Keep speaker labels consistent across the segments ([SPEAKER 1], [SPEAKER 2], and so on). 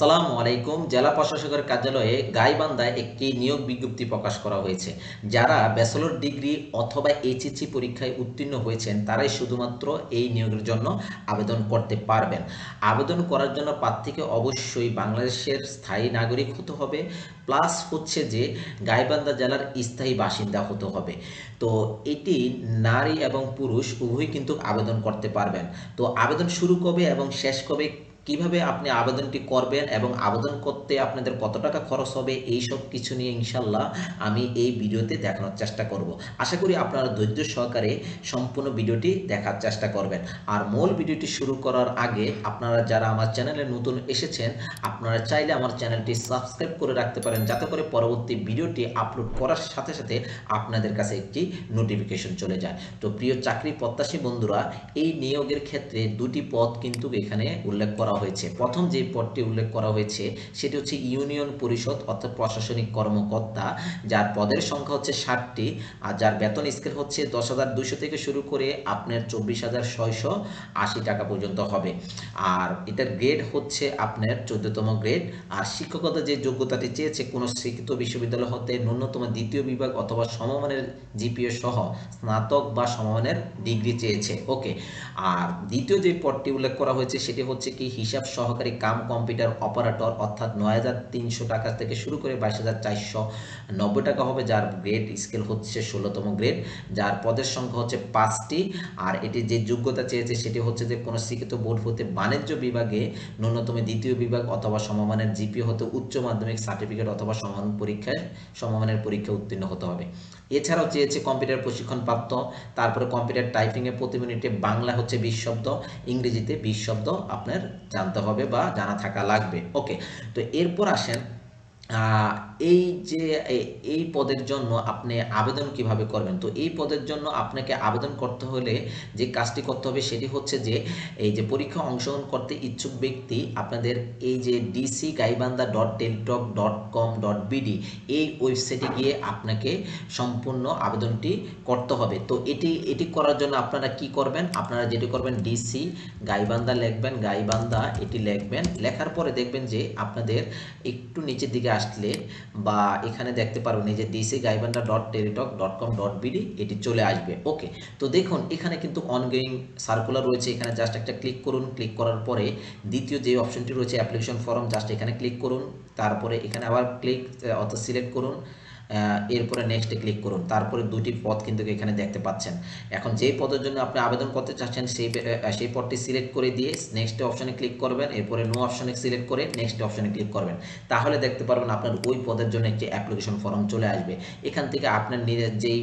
[SPEAKER 1] আসসালামু আলাইকুম। জেলা প্রশাসকের কার্যালয়ে গাইবান্ধায় একটি নিয়োগ বিজ্ঞপ্তি প্রকাশ করা হয়েছে। যারা ব্যাচেলর ডিগ্রি অথবা এইচএসসি পরীক্ষায় উত্তীর্ণ হয়েছেন, তারাই শুধুমাত্র এই নিয়োগের জন্য আবেদন করতে পারবেন। আবেদন করার জন্য প্রার্থীকে অবশ্যই বাংলাদেশের স্থায়ী নাগরিক হতে হবে। প্লাস হচ্ছে যে গাইবান্ধা জেলার স্থায়ী বাসিন্দা হতে হবে। তো এটি নারী এবং পুরুষ উভয়ই কিন্তু আবেদন করতে পারবেন। তো আবেদন শুরু কবে এবং শেষ কবে কীভাবে আপনি আবেদনটি করবেন এবং আবেদন করতে আপনাদের কত টাকা খরচ হবে এই সব কিছু নিয়ে ইনশাল্লাহ আমি এই ভিডিওতে দেখানোর চেষ্টা করব। আশা করি আপনারা ধৈর্য সহকারে সম্পূর্ণ ভিডিওটি দেখার চেষ্টা করবেন। আর মূল ভিডিওটি শুরু করার আগে আপনারা যারা আমার চ্যানেলে নতুন এসেছেন, আপনারা চাইলে আমার চ্যানেলটি সাবস্ক্রাইব করে রাখতে পারেন, যাতে করে পরবর্তী ভিডিওটি আপলোড করার সাথে সাথে আপনাদের কাছে একটি নোটিফিকেশন চলে যায়। তো প্রিয় চাকরি প্রত্যাশী বন্ধুরা, এই নিয়োগের ক্ষেত্রে দুটি পদ কিন্তু এখানে উল্লেখ করা হয়েছে। প্রথম যে পদটি উল্লেখ করা হয়েছে, সেটি হচ্ছে ইউনিয়ন পরিষদ অর্থাৎ প্রশাসনিক কর্মকর্তা, যার পদের সংখ্যা হচ্ছে ষাটটি আর যার বেতন স্কেল হচ্ছে দশ হাজার দুশো থেকে শুরু করে আপনার চব্বিশ হাজার ছয়শো আশি টাকা পর্যন্ত হবে। আর এটার গ্রেড হচ্ছে আপনার চোদ্দতম গ্রেড আর শিক্ষকতা যে যোগ্যতাটি চেয়েছে কোনো শিক্ষিত বিশ্ববিদ্যালয় হতে ন্যূনতম দ্বিতীয় বিভাগ অথবা সমমানের জিপিএ সহ স্নাতক বা সমমানের ডিগ্রি চেয়েছে। ওকে, আর দ্বিতীয় যে পদটি উল্লেখ করা হয়েছে, সেটি হচ্ছে কি হিসাব সহকারী কাম কম্পিউটার অপারেটর অর্থাৎ নয় হাজার তিনশো টাকা থেকে শুরু করে বাইশ টাকা হবে, যার গ্রেড স্কেল হচ্ছে ষোলোতম গ্রেড যার পদের সংখ্যা হচ্ছে পাঁচটি। আর এটি যে যোগ্যতা চেয়েছে সেটি হচ্ছে যে কোনো শিক্ষিত বোর্ড হতে বাণিজ্য বিভাগে ন্যূনতম দ্বিতীয় বিভাগ অথবা সমমানের জিপি হতে উচ্চ মাধ্যমিক সার্টিফিকেট অথবা সমান পরীক্ষায়, সমমানের পরীক্ষা উত্তীর্ণ হতে হবে। এছাড়াও চেয়েছে কম্পিউটার প্রশিক্ষণ প্রাপ্ত তারপরে কম্পিউটার টাইপিংয়ে প্রতি মিনিটে বাংলা হচ্ছে বিশ শব্দ, ইংরেজিতে বিশ শব্দ আপনার জানতে হবে বা জানা থাকা লাগবে। ওকে, তো এরপর আসেন এই যে এই পদের জন্য আপনি আবেদন কীভাবে করবেন? তো এই পদের জন্য আপনাকে আবেদন করতে হলে যে কাজটি করতে হবে সেটি হচ্ছে যে, এই যে পরীক্ষা অংশগ্রহণ করতে ইচ্ছুক ব্যক্তি আপনাদের এই যে DC Gaibandha dot Teletalk dot com dot BD এই ওয়েবসাইটে গিয়ে আপনাকে সম্পূর্ণ আবেদনটি করতে হবে। তো এটি এটি করার জন্য আপনারা কি করবেন? আপনারা যেটি করবেন ডিসি গাইবান্ধা লিখবেন, গাইবান্ধা এটি লিখবেন। লেখার পরে দেখবেন যে আপনাদের একটু নিচের দিকে আসলে বা এখানে দেখতে পারবেন এই যে DC Gaibandha dot Teletalk dot com dot BD এটি চলে আসবে। ওকে, তো দেখুন, এখানে কিন্তু অনগোয়িং সার্কুলার রয়েছে। এখানে জাস্ট একটা ক্লিক করুন। ক্লিক করার পরে দ্বিতীয় যে অপশনটি রয়েছে অ্যাপ্লিকেশন ফর্ম জাস্ট এখানে ক্লিক করুন। তারপরে এখানে আবার ক্লিক অর্থাৎ সিলেক্ট করুন। এরপরে নেক্সটে ক্লিক করুন। তারপরে দুটি পদ কিন্তু এখানে দেখতে পাচ্ছেন। এখন যেই পদের জন্য আপনি আবেদন করতে চাচ্ছেন, সেই সেই পদটি সিলেক্ট করে দিয়ে নেক্সট অপশানে ক্লিক করবেন। এরপরে নো অপশানে সিলেক্ট করে নেক্সট অপশানে ক্লিক করবেন। তাহলে দেখতে পারবেন আপনার ওই পদের জন্য একটি অ্যাপ্লিকেশন ফর্ম চলে আসবে। এখান থেকে আপনার নিজের যেই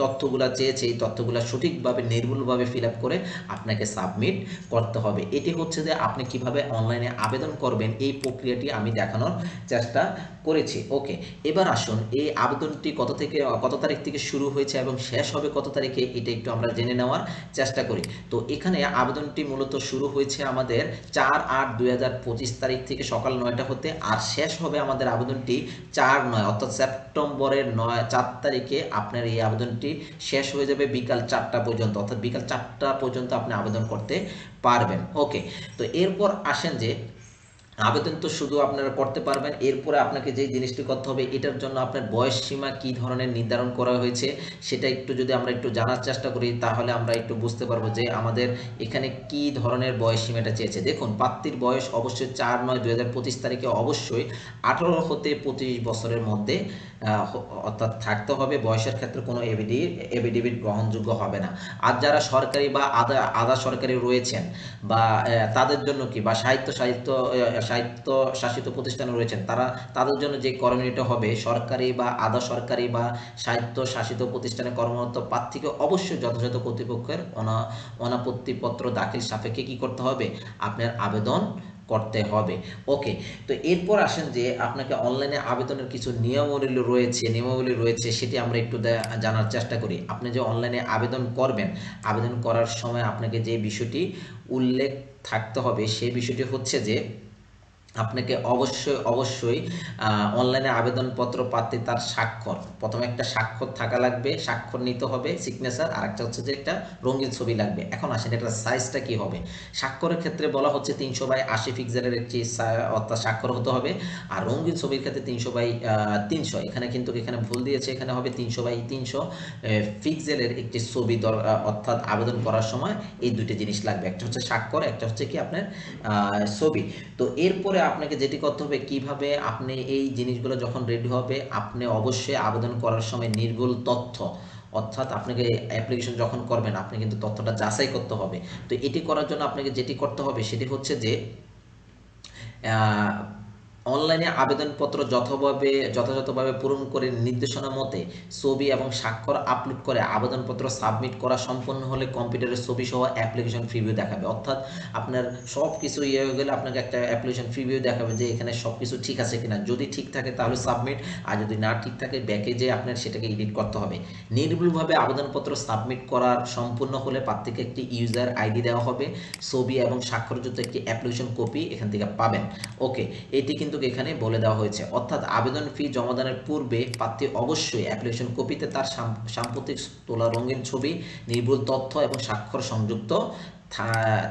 [SPEAKER 1] তথ্যগুলো চেয়েছে, এই তথ্যগুলো সঠিকভাবে, নির্ভুলভাবে ফিল করে আপনাকে সাবমিট করতে হবে। এটি হচ্ছে যে আপনি কীভাবে অনলাইনে আবেদন করবেন, এই প্রক্রিয়াটি আমি দেখানোর চেষ্টা করেছি। ওকে, এবার আসুন, এই আবেদনটি কত থেকে, কত তারিখ থেকে শুরু হয়েছে এবং শেষ হবে কত তারিখে, এটা একটু আমরা জেনে নেওয়ার চেষ্টা করি। তো এখানে আবেদনটি মূলত শুরু হয়েছে আমাদের চার আট দুই তারিখ থেকে সকাল নয়টা হতে, আর শেষ হবে আমাদের আবেদনটি চার নয়, অর্থাৎ সেপ্টেম্বরের নয়, চার তারিখে আপনার এই আবেদনটি শেষ হয়ে যাবে বিকাল চারটা পর্যন্ত, অর্থাৎ বিকাল চারটা পর্যন্ত আপনি আবেদন করতে পারবেন। ওকে, তো এরপর আসেন যে আবেদন তো শুধু আপনারা করতে পারবেন। এরপরে আপনাকে যে জিনিসটি করতে হবে, এটার জন্য আপনার বয়স সীমা কি ধরনের নির্ধারণ করা হয়েছে, সেটা একটু যদি আমরা একটু জানার চেষ্টা করি, তাহলে আমরা একটু বুঝতে পারব যে আমাদের এখানে কি ধরনের বয়স সীমাটা চেয়েছে। দেখুন প্রার্থীর বয়স অবশ্যই চার নয় দুই তারিখে অবশ্যই আঠারো হতে পঁচিশ বছরের মধ্যে অর্থাৎ থাকতে হবে। বয়সের ক্ষেত্রে কোনো এভিডি, এভিডেভিট গ্রহণযোগ্য হবে না। আর যারা সরকারি বা আধা আধা সরকারি রয়েছেন বা তাদের জন্য কি? বা সাহিত্য সাহিত্য সাহিত্য শাসিত প্রতিষ্ঠানে রয়েছেন, তারা তাদের জন্য যে করণীয়টা হবে, সরকারি বা আধা সরকারি বা সাহিত্য শাসিত প্রতিষ্ঠানে কর্মরত প্রার্থীকে অবশ্যই যথাযথ কর্তৃপক্ষের অনা, অনাপত্তিপত্র দাখিল সাপেক্ষে কি করতে হবে? আপনার আবেদন করতে হবে। ওকে, তো এরপর আসেন যে আপনাকে অনলাইনে আবেদনের কিছু নিয়মাবলী রয়েছে নিয়মাবলী রয়েছে, সেটি আমরা একটু জানার চেষ্টা করি। আপনি যে অনলাইনে আবেদন করবেন, আবেদন করার সময় আপনাকে যে বিষয়টি উল্লেখ থাকতে হবে সেই বিষয়টি হচ্ছে যে আপনাকে অবশ্যই অবশ্যই অনলাইনে আবেদনপত্র পাতে তার স্বাক্ষর। প্রথমে একটা স্বাক্ষর থাকা লাগবে, স্বাক্ষর নিতে হবে সিগনেচার আর একটা হচ্ছে যে একটা রঙিন ছবি লাগবে। এখন আসেন, এটার সাইজটা কি হবে? স্বাক্ষরের ক্ষেত্রে বলা হচ্ছে তিনশো বাই আশি পিক্সেলের একটি অর্থাৎ স্বাক্ষর হতে হবে। আর রঙিন ছবির ক্ষেত্রে তিনশো বাই তিনশো। এখানে কিন্তু এখানে ভুল দিয়েছে, এখানে হবে তিনশো বাই তিনশো পিক্সেলের একটি ছবি অর্থাৎ আবেদন করার সময় এই দুটি জিনিস লাগবে। একটা হচ্ছে স্বাক্ষর, একটা হচ্ছে কি আপনার ছবি। তো এরপরে আপনাকে যেটি করতে হবে, কীভাবে আপনি এই জিনিসগুলো যখন রেডি হবে, আপনি অবশ্যই আবেদন করার সময় নির্ভুল তথ্য, অর্থাৎ আপনাকে অ্যাপ্লিকেশন যখন করবেন, আপনি কিন্তু তথ্যটা যাচাই করতে হবে। তো এটি করার জন্য আপনাকে যেটি করতে হবে, সেটি হচ্ছে যে অনলাইনে আবেদনপত্র যথাভাবে, যথাযথভাবে পূরণ করে নির্দেশনা মতে ছবি এবং স্বাক্ষর আপলোড করে আবেদনপত্র সাবমিট করা সম্পন্ন হলে কম্পিউটারের ছবি সহ অ্যাপ্লিকেশন ফ্রিভিউ দেখাবে। অর্থাৎ আপনার সব কিছু ইয়ে হয়ে গেলে আপনাকে একটা অ্যাপ্লিকেশন ফ্রিভিউ দেখাবে যে এখানে সব কিছু ঠিক আছে কিনা। যদি ঠিক থাকে তাহলে সাবমিট, আর যদি না ঠিক থাকে ব্যাকে যে আপনার সেটাকে এডিট করতে হবে। নির্ভুলভাবে আবেদনপত্র সাবমিট করার সম্পূর্ণ হলে প্রার্থীকে একটি ইউজার আইডি দেওয়া হবে। ছবি এবং স্বাক্ষরযুক্ত একটি অ্যাপ্লিকেশন কপি এখান থেকে পাবেন। ওকে, এটি কিন্তু কিন্তু এখানে বলে দেওয়া হয়েছে। অর্থাৎ আবেদন ফি জমাদানের পূর্বে প্রার্থী অবশ্যই অ্যাপ্লিকেশন কপিতে তার সাম্প্রতিক তোলা রঙিন ছবি, নির্ভুল তথ্য এবং স্বাক্ষর সংযুক্ত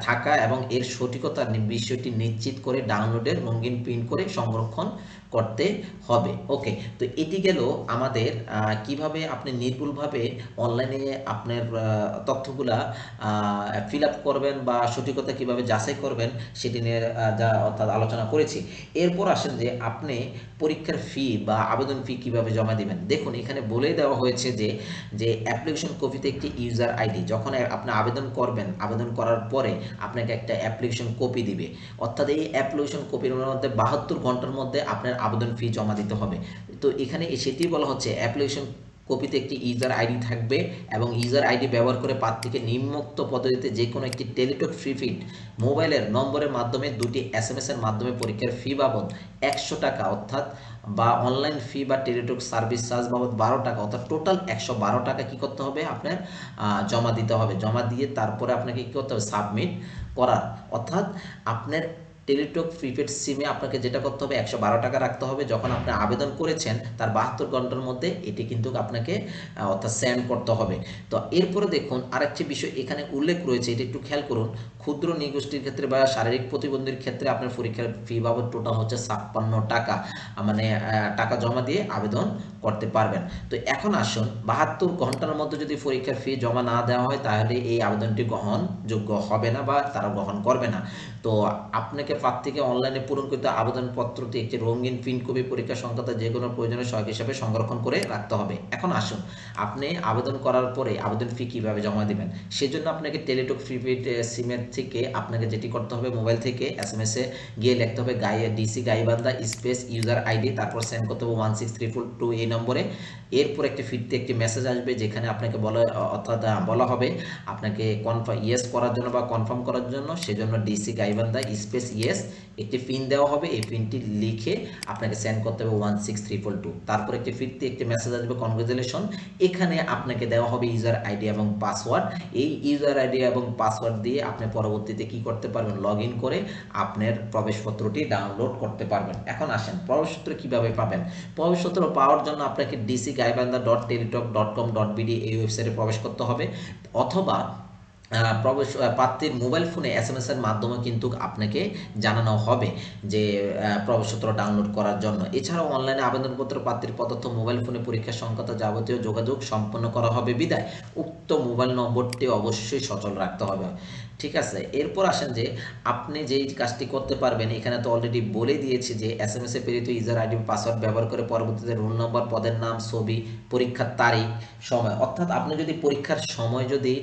[SPEAKER 1] থাকা এবং এর সঠিকতার বিষয়টি নিশ্চিত করে ডাউনলোডের রঙিন প্রিন্ট করে সংরক্ষণ করতে হবে। ওকে তো এটি গেল আমাদের কীভাবে আপনি নির্ভুলভাবে অনলাইনে আপনার তথ্যগুলা ফিল আপ করবেন বা সঠিকতা কীভাবে যাচাই করবেন সেটি নিয়ে যা অর্থাৎ আলোচনা করেছি। এরপর আসেন যে আপনি পরীক্ষার ফি বা আবেদন ফি কীভাবে জমা দিবেন। দেখুন, এখানে বলে দেওয়া হয়েছে যে যে অ্যাপ্লিকেশন কপিতে একটি ইউজার আইডি যখন আপনি আবেদন করবেন, আবেদন করার পরে আপনাকে একটা অ্যাপ্লিকেশন কপি দিবে। অর্থাৎ এই অ্যাপ্লিকেশন কপির মধ্যে বাহাত্তর ঘণ্টার মধ্যে আপনার আবেদন ফি জমা দিতে হবে। তো এখানে সেটি বলা হচ্ছে অ্যাপ্লিকেশন কপিতে একটি ইউজার আইডি থাকবে এবং ইউজার আইডি ব্যবহার করে প্রার্থীকে নিম্নোক্ত পদ্ধতিতে যে কোনো একটি টেলিটক ফ্রি ফিট মোবাইলের নম্বরের মাধ্যমে দুটি এস এম এর মাধ্যমে পরীক্ষার ফি বাবদ একশো টাকা অর্থাৎ বা অনলাইন ফি বা টেলিটক সার্ভিস চার্জ বাবদ বারো টাকা অর্থাৎ টোটাল একশো বারো টাকা কী করতে হবে আপনার জমা দিতে হবে। জমা দিয়ে তারপরে আপনাকে কী করতে হবে? সাবমিট করার। অর্থাৎ আপনার টেলিটক প্রিপেড সিমে আপনাকে যেটা করতে হবে, একশো বারো টাকা রাখতে হবে। যখন আপনি আবেদন করেছেন, তার বাহাত্তর ঘণ্টার মধ্যে এটি কিন্তু আপনাকে অর্থাৎ সেন্ড করতে হবে। তো এরপরে দেখুন, আরেকটি বিষয় এখানে উল্লেখ রয়েছে, এটি একটু খেয়াল করুন। ক্ষুদ্র নিগোষ্ঠীর ক্ষেত্রে বা শারীরিক প্রতিবন্ধীর ক্ষেত্রে আপনার পরীক্ষার ফি বাবদ টোটাল হচ্ছে ছাপ্পান্ন টাকা মানে টাকা জমা দিয়ে আবেদন করতে পারবেন। তো এখন আসুন, বাহাত্তর ঘণ্টার মধ্যে যদি পরীক্ষার ফি জমা না দেওয়া হয়, তাহলে এই আবেদনটি গ্রহণযোগ্য হবে না বা তারা গ্রহণ করবে না। তো আপনাকে প্রার্থীকে অনলাইনে পূরণ করতে আবেদনপত্রটি একটি রঙিন প্রিন্ট কপি পরীক্ষা সংক্রান্ত যে কোনো প্রয়োজনীয় সহায়ক হিসাবে সংরক্ষণ করে রাখতে হবে। এখন আসুন, আপনি আবেদন করার পরে আবেদন ফি কীভাবে জমা দেবেন? সেজন্য আপনাকে টেলিটক প্রিপেড সিমের থেকে আপনাকে যেটি করতে হবে মোবাইল থেকে এস এম এসে গিয়ে লিখতে হবে গাই DC Gaibandha, space, user ID, তারপর সেন্ড করতে হবে one six three four two এই নম্বরে। এরপর একটি ফিরতে একটি মেসেজ আসবে যেখানে আপনাকে বলা, অর্থাৎ বলা হবে আপনাকে কনফার্ম ইয়েস করার জন্য বা কনফার্ম করার জন্য। সেজন্য ডিসি গাইবান্ধা, স্পেস ইয়েস একটি পিন দেওয়া হবে। এই পিনটি লিখে আপনাকে সেন্ড করতে হবে one six three four two তারপর একটি ফিরতে একটি মেসেজ আসবে কনগ্রেচুলেশন এখানে আপনাকে দেওয়া হবে ইউজার আইডি এবং পাসওয়ার্ড এই ইউজার আইডি এবং পাসওয়ার্ড দিয়ে আপনি পরবর্তীতে কি করতে পারবেন? লগ ইন করে আপনার প্রবেশপত্রটি ডাউনলোড করতে পারবেন। এখন আসেন, প্রবেশপত্র কীভাবে পাবেন? প্রবেশপত্র পাওয়ার জন্য আপনাকে DC Gaibandha dot Teletalk dot com dot BD এই ওয়েবসাইটে প্রবেশ করতে হবে। অথবা প্রবেশ প্রার্থীর মোবাইল ফোনে এস এম এস এর মাধ্যমে কিন্তু আপনাকে জানানো হবে যে প্রবেশপত্র ডাউনলোড করার জন্য। এছাড়াও অনলাইনে আবেদনপত্র প্রার্থীর পদার্থ, মোবাইল ফোনে পরীক্ষা সংক্রান্ত যাবতীয় যোগাযোগ সম্পন্ন করা হবে। বিদায়। উক্ত মোবাইল নম্বরটি অবশ্যই সচল রাখতে হবে। ঠিক আছে? এরপর আসেন যে আপনি যেই কাজটি করতে পারবেন, এখানে তো অলরেডি বলে দিয়েছি যে এস এম এস এ প্রেরিত ইউজার আইডি পাসওয়ার্ড ব্যবহার করে পরবর্তীতে রোল নম্বর পদের নাম, ছবি, পরীক্ষার তারিখ, সময়, অর্থাৎ আপনি যদি পরীক্ষার সময় যদি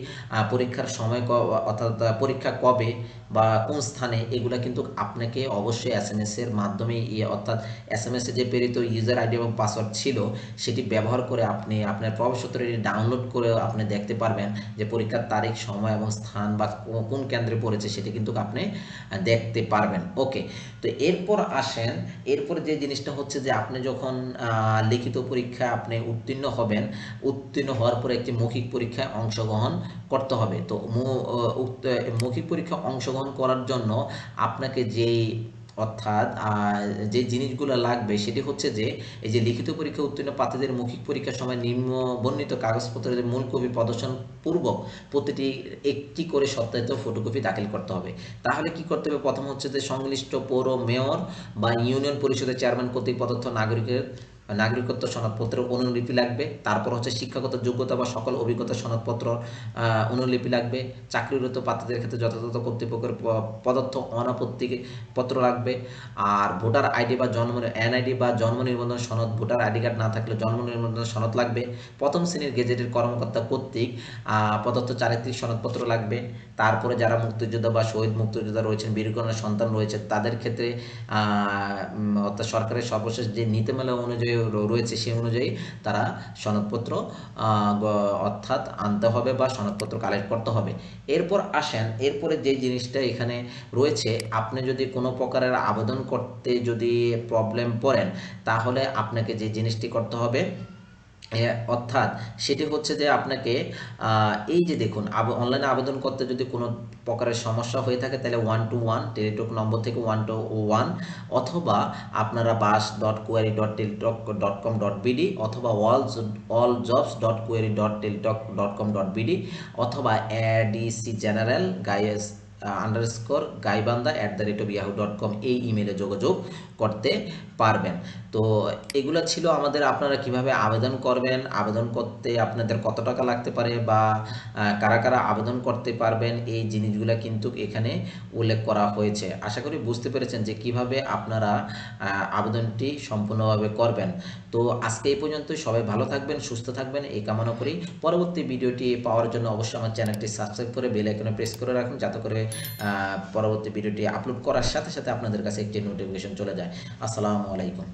[SPEAKER 1] পরীক্ষার সময় অর্থাৎ পরীক্ষা কবে বা কোন স্থানে, এগুলা কিন্তু আপনাকে অবশ্যই এস এম এর মাধ্যমে ইয়ে অর্থাৎ এস এম এস যে প্রেরিত ইউজার আইডি এবং পাসওয়ার্ড ছিল, সেটি ব্যবহার করে আপনি আপনার প্রবেশপত্রটি ডাউনলোড করে আপনি দেখতে পারবেন যে পরীক্ষার তারিখ, সময় এবং স্থান বা কোন কেন্দ্রে পড়েছে, সেটি কিন্তু আপনি দেখতে পারবেন। ওকে তো এরপর আসেন, এরপর যে জিনিসটা হচ্ছে যে আপনি যখন লিখিত পরীক্ষা আপনি উত্তীর্ণ হবেন, উত্তীর্ণ হওয়ার পরে একটি মৌখিক পরীক্ষায় অংশগ্রহণ করতে হবে। তো মৌখিক পরীক্ষা অংশগ্রহণ করার জন্য আপনাকে যেই অর্থাৎ যে জিনিসগুলো লাগবে সেটি হচ্ছে যে, এই যে লিখিত পরীক্ষা, উত্তীর্ণ প্রার্থীদের মৌখিক পরীক্ষার সময় নিম্ন বর্ণিত কাগজপত্রের মূল কপি প্রদর্শন পূর্বক প্রতিটি একটি করে সত্যায়িত ফটোকপি দাখিল করতে হবে। তাহলে কি করতে হবে? প্রথম হচ্ছে যে সংশ্লিষ্ট পৌর মেয়র বা ইউনিয়ন পরিষদের চেয়ারম্যান কর্তৃক প্রদত্ত নাগরিকের নাগরিকত্ব সনদপত্রের অনুলিপি লাগবে। তারপর হচ্ছে শিক্ষাগত যোগ্যতা বা সকল অভিজ্ঞতা সনদপত্র অনুলিপি লাগবে। চাকরিরত প্রার্থীদের ক্ষেত্রে যথাযথ কর্তৃপক্ষের পদার্থ অনাপত্তি পত্র লাগবে। আর ভোটার আইডি বা জন্ম এনআইডি বা জন্ম নিবন্ধন সনদ, ভোটার আইডি কার্ড না থাকলে জন্ম নিবন্ধন সনদ লাগবে। প্রথম শ্রেণির গেজেটের কর্মকর্তা কর্তৃক প্রদত্ত চারিত্রিক সনদপত্র লাগবে। তারপরে যারা মুক্তিযোদ্ধা বা শহীদ মুক্তিযোদ্ধা রয়েছেন, বীরগণের সন্তান রয়েছে, তাদের ক্ষেত্রে অর্থাৎ সরকারের সর্বশেষ যে নীতিমালা অনুযায়ী রয়েছে সেই অনুযায়ী তারা সনদপত্র অর্থাৎ আনতে হবে বা সনদপত্র কালেক্ট করতে হবে। এরপর আসেন, এরপরে যে জিনিসটা এখানে রয়েছে, আপনি যদি কোনো প্রকারের আবেদন করতে যদি প্রবলেম পড়েন, তাহলে আপনাকে যে জিনিসটি করতে হবে অর্থাৎ সেটি হচ্ছে যে আপনাকে এই যে দেখুন অনলাইনে আবেদন করতে যদি কোনো প্রকারের সমস্যা হয়ে থাকে, তাহলে one two one Teletalk number থেকে ওয়ান টু ওয়ান অথবা আপনারা bus dot query dot Teletalk dot com dot BD অথবা all all jobs dot query dot Teletalk dot com dot BD অথবা ADC general গাইএস underscore Gaibandha at the rate of Yahoo dot com এই ইমেলে যোগাযোগ করতে পারবেন। তো এগুলো ছিল আমাদের আপনারা কীভাবে আবেদন করবেন, আবেদন করতে আপনাদের কত টাকা লাগতে পারে বা কারা কারা আবেদন করতে পারবেন, এই জিনিসগুলো কিন্তু এখানে উল্লেখ করা হয়েছে। আশা করি বুঝতে পেরেছেন যে কীভাবে আপনারা আবেদনটি সম্পূর্ণভাবে করবেন। তো আজকে এই পর্যন্ত সবাই ভালো থাকবেন, সুস্থ থাকবেন। এই কামনা করি। পরবর্তী ভিডিওটি পাওয়ার জন্য অবশ্যই আমার চ্যানেলটি সাবস্ক্রাইব করে বেল আইকনে প্রেস করে রাখুন, যাতে করে পরবর্তী ভিডিওটি আপলোড করার সাথে সাথে আপনাদের কাছে একটি নোটিফিকেশন চলে যায়। আসসালামু আলাইকুম।